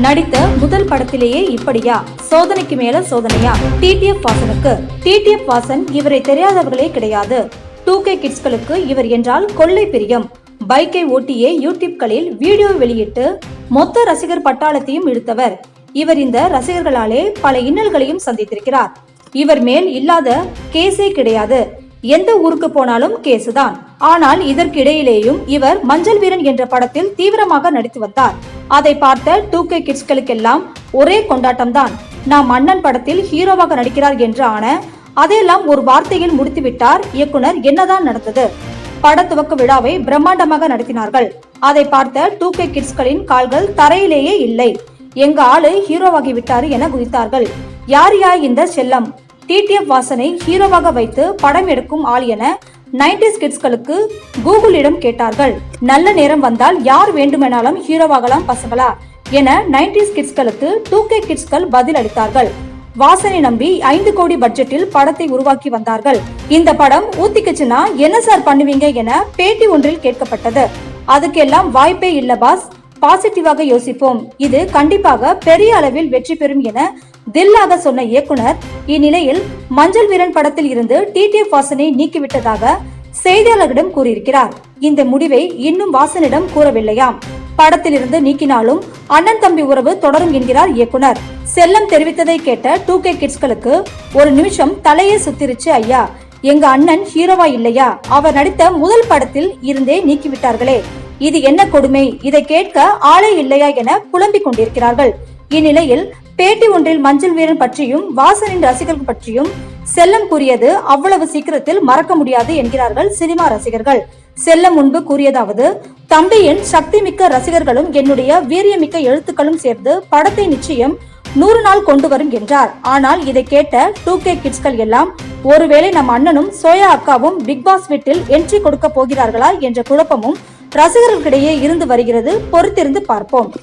நடித்த முதல் படத்திலேயே இப்படியா? சோதனைக்கு மேல சோதனையா? டிடிஎஃப் வாசனுக்கு? டிடிஎஃப் வாசன் இவரை தெரியாதவர்களே கிடையாது. டூ கே கிட்ஸ்களுக்கு இவர் என்றால் கொள்ளை பிரியம். பைக்கை ஓட்டியே யூடியூப்களில் வீடியோ வெளியிட்டு மொத்த ரசிகர் பட்டாளத்தையும் இழுத்தவர். இவர் இந்த ரசிகர்களாலே பல இன்னல்களையும் சந்தித்திருக்கிறார். இவர் மேல் இல்லாத கேஸே கிடையாது. எந்த ஊருக்கு போனாலும் கேசுதான். ஆனால் இதற்கிடையிலேயும் இவர் மஞ்சள் வீரன் என்ற படத்தில் தீவிரமாக நடித்து வந்தார். அதை பார்த்த டூ கே கிட்ஸ்களுக்கெல்லாம் ஒரே கொண்டாட்டம்தான். நாம் அண்ணன் படத்தில் ஹீரோவாக நடிக்கிறார் என்று ஆன அதையெல்லாம் ஒரு வார்த்தையில் முடித்துவிட்டார் இயக்குனர் என்னதான் நடந்தது. பட துவக்க விழாவை பிரம்மாண்டமாக நடத்தினார்கள். அதை பார்த்த டூ கே கிட்ஸ்களின் கால்கள் தரையிலேயே இல்லை. எங்க ஆளு ஹீரோவாகி விட்டாரு என குதித்தார்கள். யார் யார் இந்த செல்லம்? டிடிஎஃப் வாசனை ஹீரோவாக வைத்து படம் எடுக்கும் ஆள் என 90s கிட்ஸ்களுக்கு கூகுளிடம் கேட்டார்கள். நல்ல நேரம் வந்தால் யார் வேண்டுமெனாலும் ஹீரோவாகலாம் பசங்களா என 90s கிட்ஸ்களுக்கு டூ கே கிட்ஸ்கள் பதில் அளித்தார்கள். வாசனை நம்பி ஐந்து கோடி பட்ஜெட்டில் படத்தை உருவாக்கி வந்தார்கள். இந்த படம் ஊத்திக்குச்சுன்னா என்ன சார் பண்ணுவீங்க என பேட்டி ஒன்றில் கேட்கப்பட்டது. அதுக்கெல்லாம் வாய்ப்பே இல்ல பாஸ். பாசிட்டிவாக யோசிப்போம். இது கண்டிப்பாக பெரிய அளவில் வெற்றி பெறும் என தில்லாக சொன்ன இயக்குனர் இந்நிலையில் மஞ்சள் வீரன் படத்தில் இருந்து டிடிஎஃப் வாசனை நீக்கிவிட்டதாக செய்தியாளர்களிடம் கூறியிருக்கிறார். இந்த முடிவை இன்னும் வாசனிடம் கூறவில்லையாம். படத்திலிருந்து நீக்கினாலும் அண்ணன் தம்பி உறவு தொடரும் என்கிறார் இயக்குனர். செல்லம் தெரிவித்ததை கேட்ட டூ கே கிட்ஸ்களுக்கு ஒரு நிமிஷம் தலையே சுத்திருச்சு ஐயா. எங்க அண்ணன் ஹீரோவா இல்லையா? அவர் நடித்த முதல் படத்தில் இருந்தே நீக்கிவிட்டார்களே. இது என்ன கொடுமை? இதை கேட்க ஆளே இல்லையா என புலம்பிக் கொண்டிருக்கிறார்கள். இந்நிலையில் பேட்டி ஒன்றில் மஞ்சள் வீரன் பற்றியும் வாசனின் ரசிகர்கள் பற்றியும் செல்லம் கூறியது அவ்வளவு சீக்கிரத்தில் மறக்க முடியாது என்கிறார்கள் சினிமா ரசிகர்கள். செல்லம் முன்பு கூறியதாவது தம்பியின் சக்தி மிக்க ரசிகர்களும் என்னுடைய வீரியமிக்க எழுத்துக்களும் சேர்ந்து படத்தை நிச்சயம் நூறு நாள் கொண்டு வரும் என்றார். ஆனால் இதை கேட்ட டூ கே கிட்ஸ்கள் எல்லாம் ஒருவேளை நம் அண்ணனும் சோயா அக்காவும் பிக் பாஸ் வீட்டில் என்ட்ரி கொடுக்க போகிறார்களா என்ற குழப்பமும் ரசிகர்களுக்கிடையே இருந்து வருகிறது. பொறுத்திருந்து பார்ப்போம்.